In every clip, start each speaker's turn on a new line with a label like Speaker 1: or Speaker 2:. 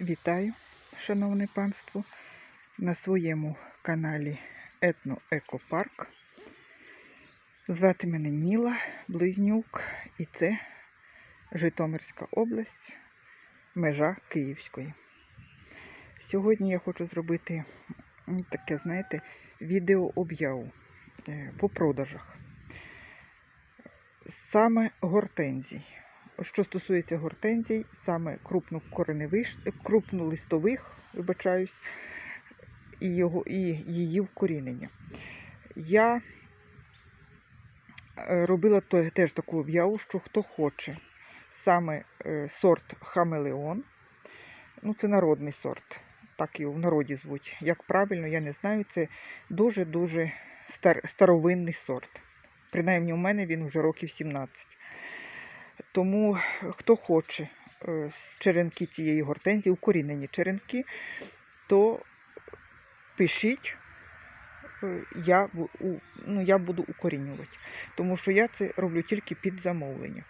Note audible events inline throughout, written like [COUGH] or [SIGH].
Speaker 1: Вітаю, шановне панство, на своєму каналі Етно-Екопарк. Звати мене Ніла Близнюк, і це Житомирська область, межа Київської. Сьогодні я хочу зробити таке, знаєте, відеооб'яву е, по продажах. Саме гортензій. Що стосується гортензій, саме крупнолистових, вибачаюсь, і, його, і її вкорінення. Я е, робила теж таку об'яву, що хто хоче саме е, сорт хамелеон, ну це народний сорт, так його в народі звуть. Як правильно, я не знаю, це дуже-дуже стар, старовинний сорт. Принаймні у мене він вже років 17. Тому е, хто хоче е, черенки цієї гортензії, укорінені черенки, то пишіть, е, я, ну, я буду укорінювати. Тому що я це роблю тільки під замовлення.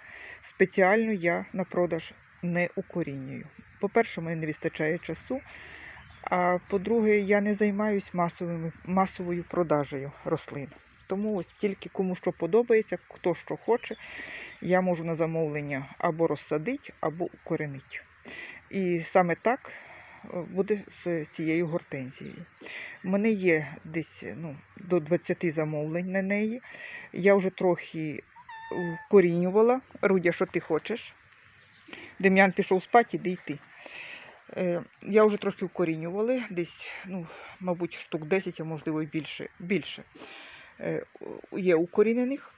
Speaker 1: Спеціально я на продаж не укорінюю. По-перше, мені не вистачає часу. А по-друге, я не займаюся масовими, масовою продажею рослин. Тому ось тільки кому що подобається, хто що хоче, я можу на замовлення або розсадити, або укоренити. І саме так е, буде з цією гортензією. У мене є десь ну, до 20 замовлень на неї. Я вже трохи вкорінювала. Рудя, що ти хочеш? Дем'ян пішов спати, іди йти. Е, Я вже трохи вкорінювала, десь, ну, мабуть, штук 10, а можливо і більше. більше. Е, Є укорінених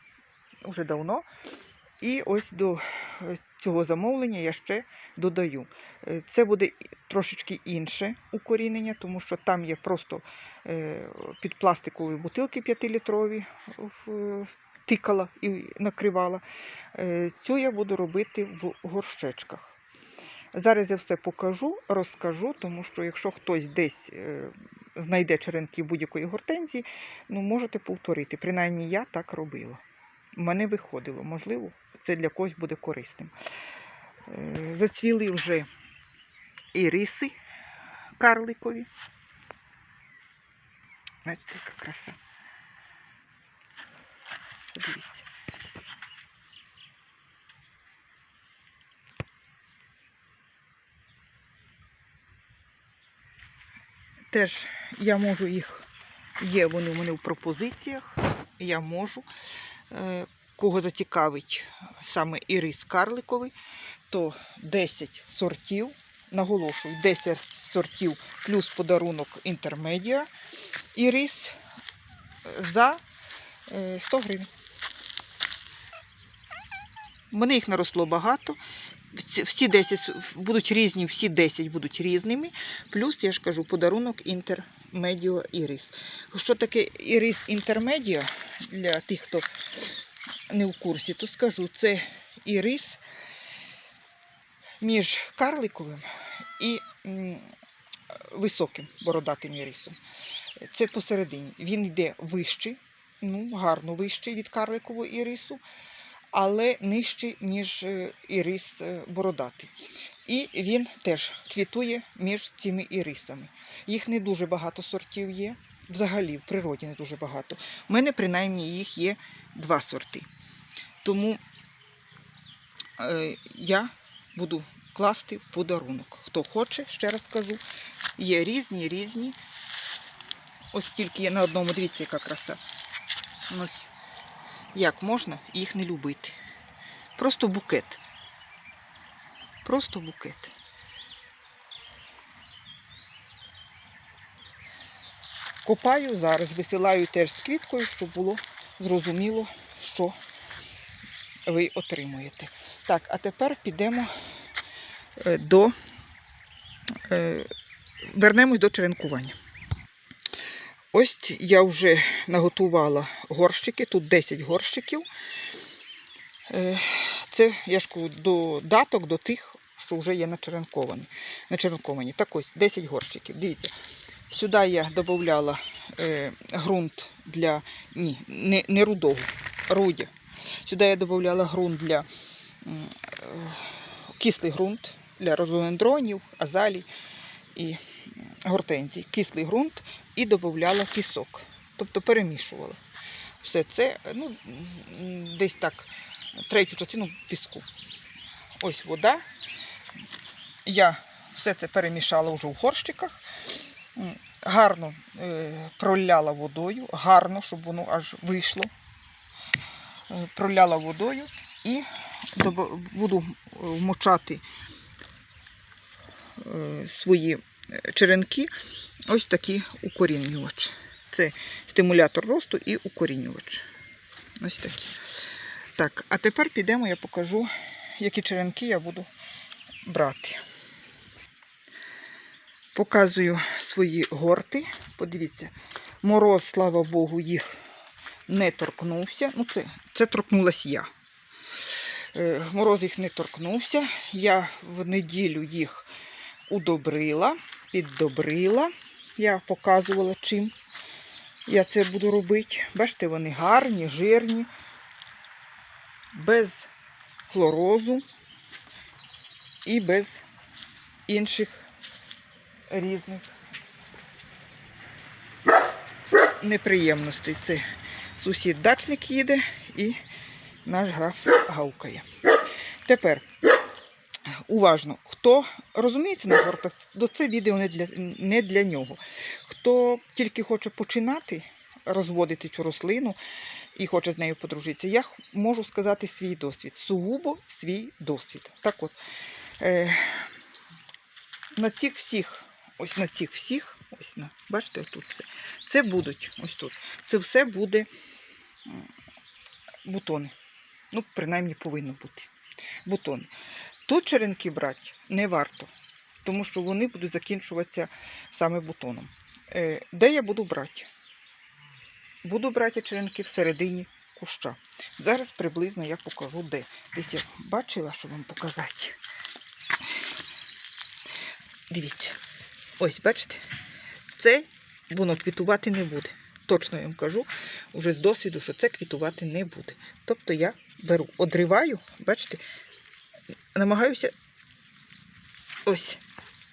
Speaker 1: вже давно. І ось до е, цього замовлення я ще додаю. Е, Це буде трошечки інше укорінення, тому що там є просто е, під пластикові бутилки 5-літрові тикала і накривала. Цю я буду робити в горщечках. Зараз я все покажу, розкажу, тому що якщо хтось десь знайде черенки будь-якої гортензії, ну можете повторити. Принаймні я так робила. У мене виходило, можливо, це для когось буде корисним. Е, Зацвіли вже і риси карликові. Бачите, яка краса. Подивіться. Теж я можу їх, є вони у мене в пропозиціях, я можу. Е, Кого зацікавить саме ірис карликовий, то 10 сортів, наголошую, 10 сортів плюс подарунок інтермедіа ірис за е, 100 гривень. Мене їх наросло багато. Всі- Всі 10 будуть різні, всі 10 будуть різними. Плюс, я ж кажу, подарунок інтермедіо ірис. Що таке ірис інтермедіо для тих, хто не в курсі, то скажу, це ірис між карликовим і високим бородатим ірисом. Це посередині. Він йде вищий, ну, гарно вищий від карликового ірису, але нижчий, ніж е, ірис е, бородатий. І він теж квітує між цими ірисами. Їх не дуже багато сортів є. Взагалі, в природі не дуже багато. У мене, принаймні, їх є два сорти. Тому е, я буду класти в подарунок. Хто хоче, ще раз кажу, є різні, різні. Ось тільки є на одному, дивіться, яка краса. Ось як можна їх не любити. Просто букет. Просто букет. Копаю зараз, висилаю теж з квіткою, щоб було зрозуміло, що ви отримуєте. Так, а тепер підемо е, до е, вернемось до черенкування. Ось я вже наготувала горщики, тут 10 горщиків. Е, Це я ж кажу, додаток до тих, що вже є начеренковані. Так ось 10 горщиків. Дивіться, сюди я додавала е, ґрунт для ні, не, не рудого, рудя. Сюди я додавала ґрунт для е, кислий ґрунт для розодендронів, азалій і гортензій. Кислий ґрунт і додавала пісок. Тобто перемішувала. Все це, ну, десь так, третю частину піску. Ось вода. Я все це перемішала вже в горщиках. Гарно е, проляла водою, гарно, щоб воно аж вийшло. Е, проляла водою і буду е, вмочати свої черенки. Ось такий укорінювач. Це стимулятор росту і укорінювач. Ось такі. Так, а тепер підемо, я покажу, які черенки я буду брати. Показую свої горти. Подивіться, мороз, слава Богу, їх не торкнувся. Ну, це, це торкнулась я. Е, Мороз їх не торкнувся. Я в неділю їх удобрила, піддобрила. Я показувала, чим я це буду робити. Бачите, вони гарні, жирні, без хлорозу і без інших різних неприємностей. Це сусід дачник їде і наш граф гавкає. Тепер уважно, хто розуміється на гортах, то це відео не для, не для нього. Хто тільки хоче починати розводити цю рослину і хоче з нею подружитися, я можу сказати свій досвід. Сугубо свій досвід. Так от, е, на цих всіх, ось на цих всіх, ось на, бачите, тут все. Це будуть, ось тут. Це все буде бутони. Ну, принаймні повинно бути. Бутони. Тут черенки брати не варто, тому що вони будуть закінчуватися саме бутоном. Е, Де я буду брати? Буду брати черенки всередині куща. Зараз приблизно я покажу де. Десь я бачила, що вам показати. Дивіться. Ось, бачите? Це воно квітувати не буде. Точно я вам кажу, уже з досвіду, що це квітувати не буде. Тобто я беру, одриваю, бачите, намагаюся ось,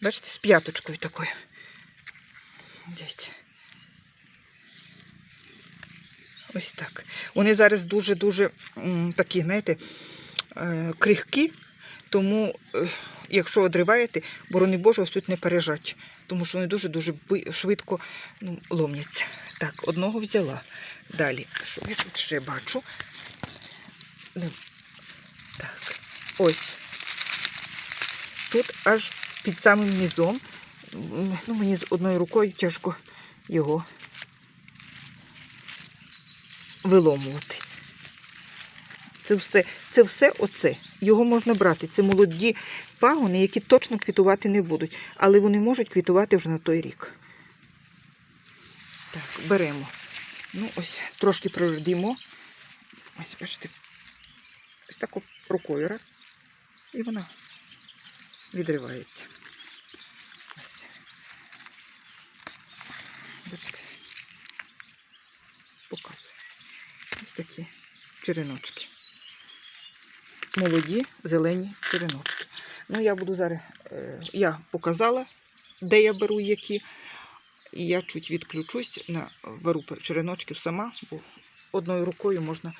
Speaker 1: бачите, з п'яточкою такою. Дивіться. Ось так. Вони зараз дуже-дуже такі, знаєте, е, крихкі, тому, е, якщо одриваєте, борони Боже, ось тут не пережать, тому що вони дуже-дуже швидко ну, ломляться. Так, одного взяла. Далі, що я тут ще бачу? Так, ось. Тут аж під самим низом. Ну, мені з одною рукою тяжко його виломувати. Це все, це все оце. Його можна брати. Це молоді пагони, які точно квітувати не будуть, але вони можуть квітувати вже на той рік. Так, беремо. Ну, ось трошки прордімо. Ось, бачите, ось так рукою раз. І вона відривається. Ось. Бачите. Показую. Ось такі череночки. Молоді зелені череночки. Ну, я буду зараз, е, я показала, де я беру які. І я чуть відключусь, беру череночків сама, бо одною рукою можна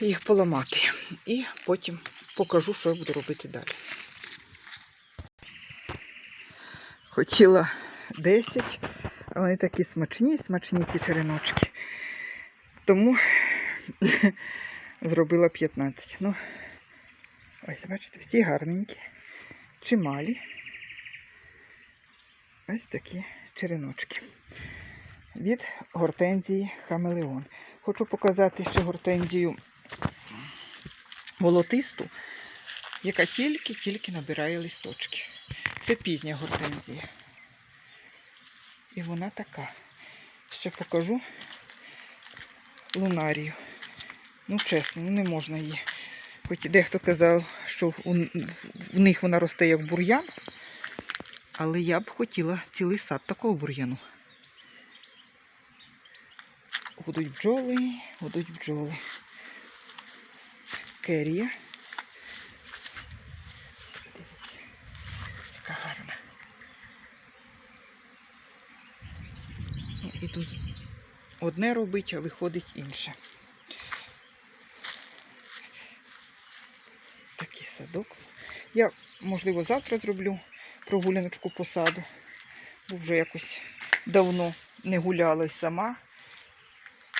Speaker 1: їх поламати. І потім покажу, що я буду робити далі. Хотіла 10, а вони такі смачні, смачні ці череночки. Тому [LAUGHS] зробила 15. Ну, ось, бачите, всі гарненькі, чималі. Ось такі череночки. Від гортензії Хамелеон. Хочу показати ще гортензію волотисту, яка тільки-тільки набирає листочки. Це пізня гортензія. І вона така. Ще покажу лунарію. Ну, чесно, ну не можна її. Хоч дехто казав, що в них вона росте як бур'ян, але я б хотіла цілий сад такого бур'яну. Гудуть бджоли, гудуть бджоли. Керія. Дивіться, яка гарна. Ну, І тут одне робить, а виходить інше. Такий садок. Я, можливо, завтра зроблю прогуляночку по саду, бо вже якось давно не гуляла сама.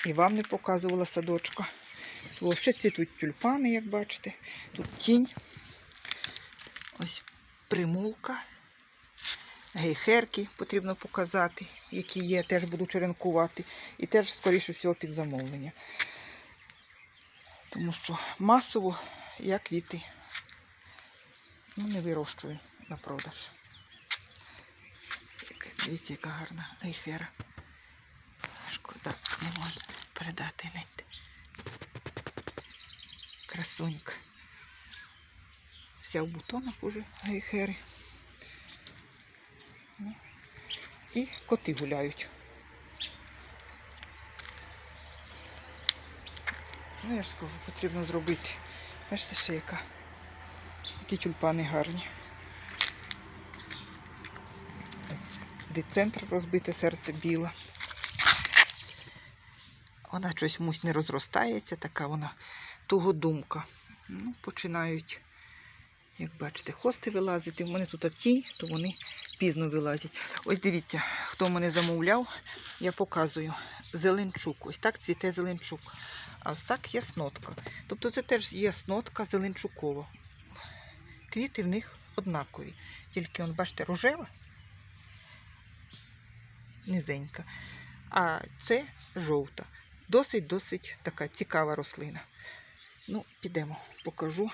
Speaker 1: І вам не показувала садочка. Ще цвітуть тюльпани, як бачите. Тут тінь. Ось примулка. Гейхерки потрібно показати, які є, теж буду черенкувати. І теж, скоріше всього, під замовлення. Тому що масово я квіти ну, не вирощую на продаж. Дивіться, яка гарна гейхера. Шкода, не можна передати гляньте. Красунька. Вся в бутонах уже гейхери. Ну, І коти гуляють. Ну, я ж скажу, потрібно зробити. Бачите, ще яка. Які тюльпани гарні. Ось децентр розбите серце біле. Вона щось мусь не розростається, така вона тугодумка. Ну, починають, як бачите, хости вилазити. У мене тут тінь, то вони пізно вилазять. Ось дивіться, хто мене замовляв, я показую. Зеленчук. Ось так цвіте зеленчук. А ось так яснотка. Тобто це теж яснотка зеленчукова. Квіти в них однакові. Тільки, он, бачите, рожева, низенька. А це жовта. Досить-досить така цікава рослина. Ну, підемо, покажу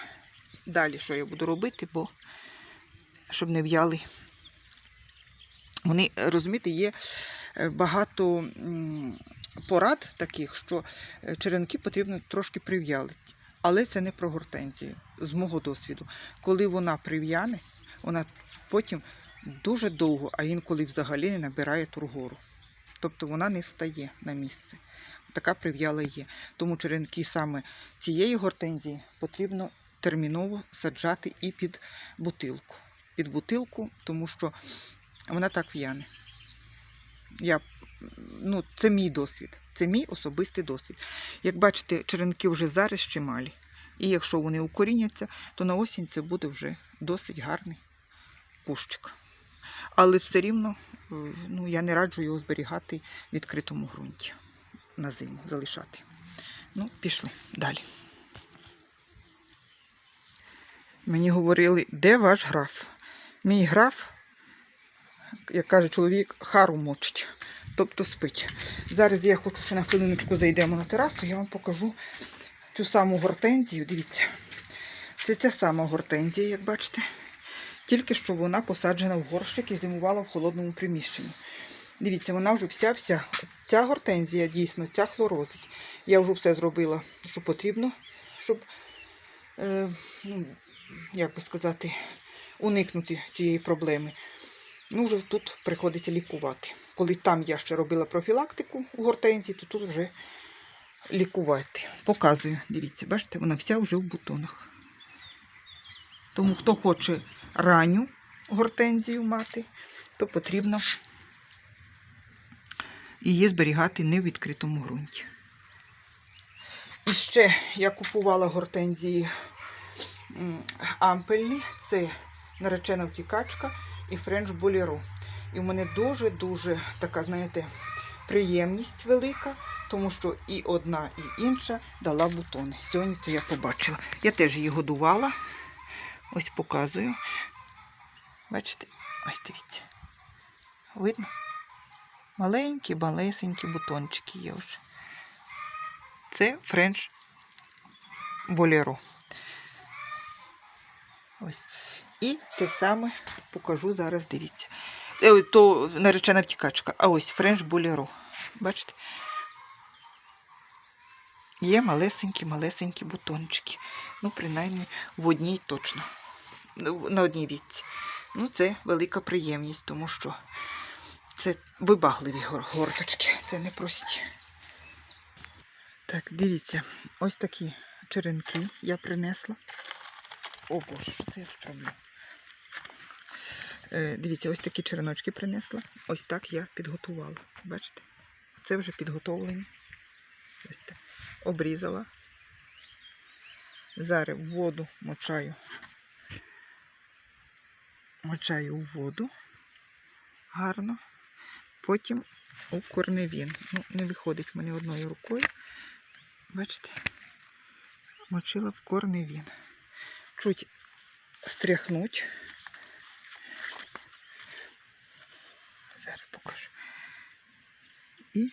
Speaker 1: далі, що я буду робити, бо щоб не в'яли. Вони, розумієте, є е, багато порад таких, що е, черенки потрібно трошки прив'ялити. Але це не про гортензію, з мого досвіду. Коли вона прив'яне, вона потім дуже довго, а інколи взагалі не набирає тургору. Тобто вона не стає на місце. Така прив'яла є. Тому черенки саме цієї гортензії потрібно терміново саджати і під бутилку. Під бутилку, тому що вона так в'яне. Я, ну, це мій досвід. Це мій особистий досвід. Як бачите, черенки вже зараз чималі. І якщо вони укоріняться, то на осінь це буде вже досить гарний кущик. Але все рівно е, ну, я не раджу його зберігати в відкритому ґрунті на зиму залишати. Ну, пішли далі. Мені говорили, де ваш граф? Мій граф, як каже чоловік, хару мочить, тобто спить. Зараз я хочу, ще на хвилиночку зайдемо на терасу, я вам покажу цю саму гортензію. Дивіться, це ця сама гортензія, як бачите. Тільки що вона посаджена в горщик і зимувала в холодному приміщенні. Дивіться, вона вже вся-вся. Ця гортензія дійсно, ця хлорозить. Я вже все зробила, що потрібно, щоб, е, ну, як би сказати, уникнути цієї проблеми. Ну, вже тут приходиться лікувати. Коли там я ще робила профілактику у гортензії, то тут вже лікувати. Показую, дивіться, бачите, вона вся вже в бутонах. Тому хто хоче ранню гортензію мати, то потрібно її зберігати не в відкритому ґрунті. І ще я купувала гортензії ампельні, це наречена втікачка і френч боліро. І в мене дуже-дуже така, знаєте, приємність велика, тому що і одна, і інша дала бутони. Сьогодні це я побачила. Я теж її годувала. Ось показую. Бачите, ось дивіться. Видно? Маленькі, малесенькі бутончики є вже. Це френч болеро. Ось. І те саме покажу зараз, дивіться. Е, То наречена втікачка, а ось френч болеро. Бачите? Є малесенькі-малесенькі бутончики. Ну, принаймні, в одній точно. Ну, На одній вітці. Ну, це велика приємність, тому що це вибагливі горточки, це не прості. Так, дивіться, ось такі черенки я принесла. О Боже, що це я тут роблю? Е, Дивіться, ось такі череночки принесла. Ось так я підготувала. Бачите? Це вже підготовлені. Ось так. Обрізала. Зараз в воду мочаю. Мочаю у воду. Гарно. Потім у корневін. Ну, не виходить в мене одною рукою. Бачите? Мочила в корневін. Чуть стряхнуть. Зараз покажу. І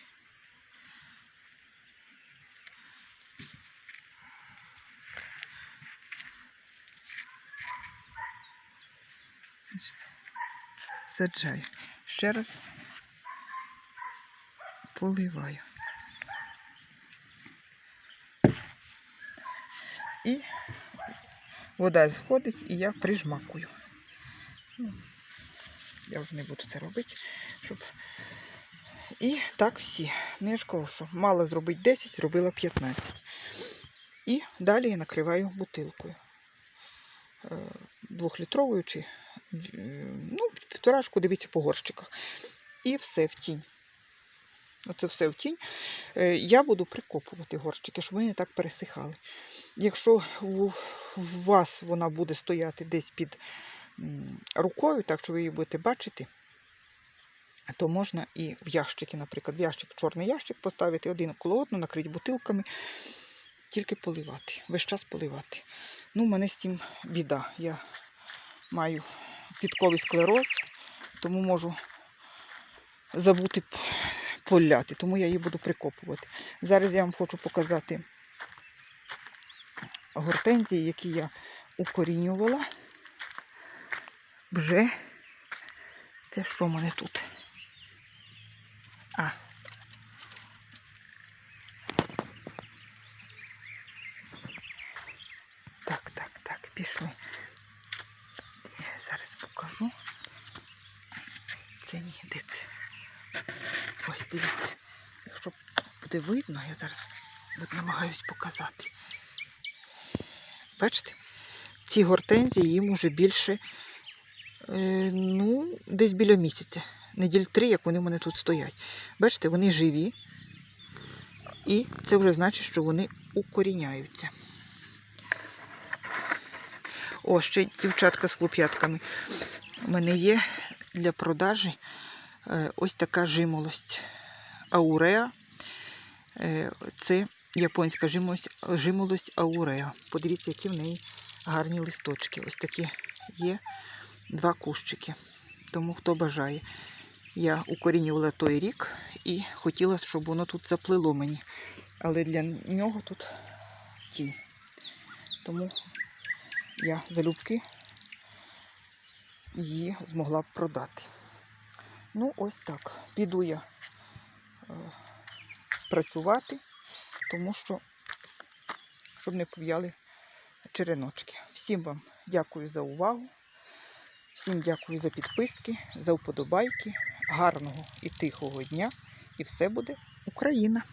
Speaker 1: саджаю. Ще раз поливаю. І вода сходить, і я прижмакую. Ну, я вже не буду це робити, щоб. І так всі. Не ж що мало зробити 10, зробила 15. І далі я накриваю бутилкою. Е, Двохлітровою чи е, ну, півторашку, дивіться по горщиках. І все в тінь. Оце все в тінь. Е, Я буду прикопувати горщики, щоб вони не так пересихали. Якщо у вас вона буде стояти десь під рукою, так що ви її будете бачити, то можна і в ящики, наприклад, в ящик, чорний ящик поставити один коло одного, накрити бутилками, тільки поливати, весь час поливати. Ну, у мене з цим біда. Я маю підковий склероз, тому можу забути п- поляти, тому я її буду прикопувати. Зараз я вам хочу показати гортензії, які я укорінювала. Вже це що в мене тут? А. Так, так, так, пішли. Я зараз покажу. Це ні, де це? Ось дивіться. Якщо буде видно, я зараз от намагаюсь показати. Бачите? Ці гортензії їм уже більше, е, ну, десь біля місяця. Неділь три, як вони в мене тут стоять. Бачите, вони живі. І це вже значить, що вони укоріняються. О, ще дівчатка з хлоп'ятками. У мене є для продажі ось така жимолость. Ауреа. Е, Це японська жимолость, жимолость ауреа. Подивіться, які в неї гарні листочки. Ось такі є два кущики. Тому хто бажає. Я укорінювала той рік і хотіла, щоб воно тут заплило мені. Але для нього тут тінь. Тому я залюбки її змогла б продати. Ну, ось так. Піду я е, працювати, тому що, щоб не пов'яли череночки. Всім вам дякую за увагу. Всім дякую за підписки, за вподобайки. Гарного і тихого дня. І все буде Україна!